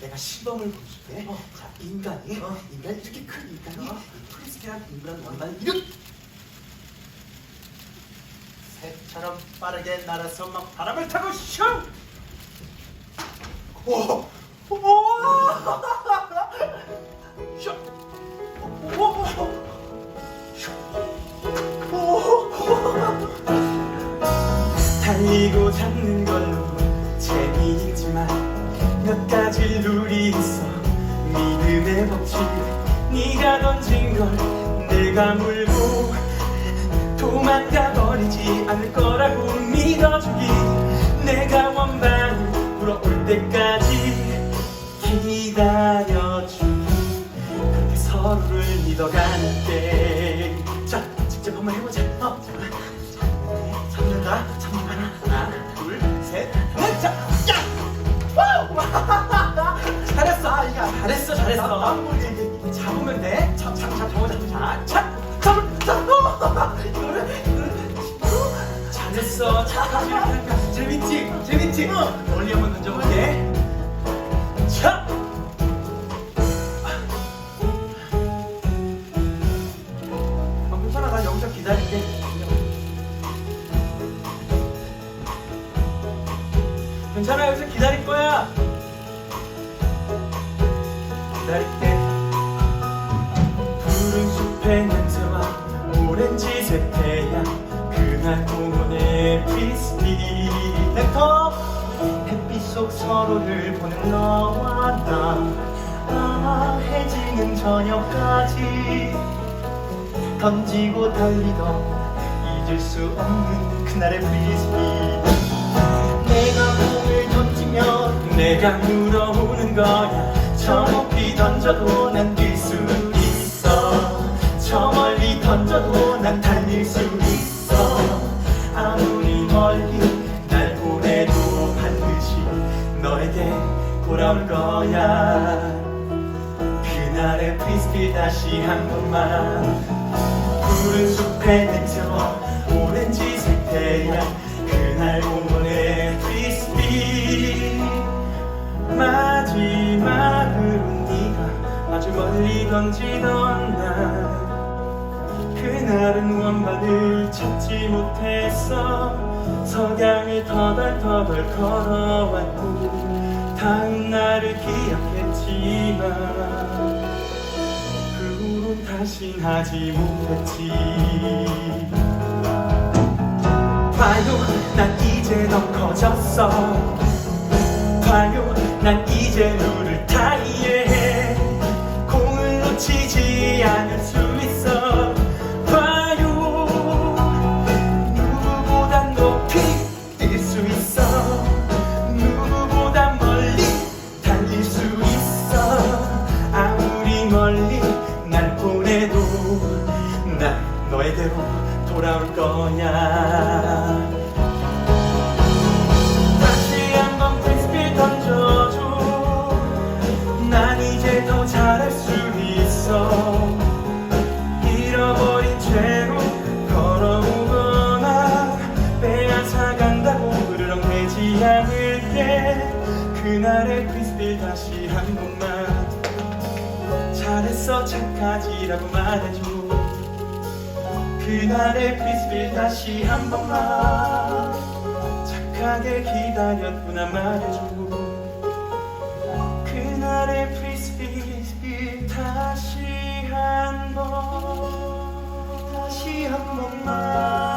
내가 시범을 보여줄게. 어. 자, 인간이, 어. 인간 이렇게 큰 인간이 어. 프리스케한 인간 원반을 이렇게 새처럼 빠르게 날아서 막 바람을 타고 슝! 오! 오! 슝! 오! 오! 오! 달리고 잡는 걸로 재미있지만 몇 가지 룰이 있어. 믿음의 법칙. 네가 던진 걸 내가 물고 도망가 버리지 않을 거라고 믿어주기. 내가 원반을 불어올 때까지 기다려주기. 그렇게 서로를 믿어가는 게자 직접 한번 해보자 어, 자, 잘했어 나무 잡으면 돼. 잡, 잡, 잡, 잡아 잡아 자, 잡, 잡, 잡 이거를 잘했어. 자, 재밌지? 재밌지? 멀리 한번 던져볼게. 자. 아, 괜찮아 나 여기서 괜찮아 여기서 기다릴 거야 기다릴게. 푸른 숲의 냄새와 오렌지 색 태양 그날 공원의 비스티 랩터 햇빛 속 서로를 보는 너와 나 아, 해지는 저녁까지. 던지고 달리던 잊을 수 없는 그날의 프리스비 내가 공을 던지면 내가 물어오는 거야 저 높이 던져도 난 뛸 수 있어. 저 멀리 던져도 난 달릴 수 있어. 아무리 멀리 날 보내도 반드시 너에게 돌아올 거야. 그날의 프리스비 다시 한 번만. 푸른 숲의 냄새와 오렌지 멀리 던지던 날. 그날은 원반을 찾지 못했어 석양을 터덜터덜 걸어왔고 다음 날을 기억했지만 그 후론 다신 하지 못했지. 봐요 난 이제 더 커졌어. 봐요 난 이제 룰을 다 이해해 돌아올 거야. 다시 한번 프리스피 던져줘. 난 이제 더 잘할 수 있어. 잃어버린 채로 걸어오거나 빼앗아 간다고 으르렁대지 않을게 그날의 크리스피 다시 한 번만. 잘했어 착하지라고 말해줘 그날의 빛을 다시 한 번만 착하게 기다렸구나 말해줘. 그날의 빛을 다시 한번 다시 한 번만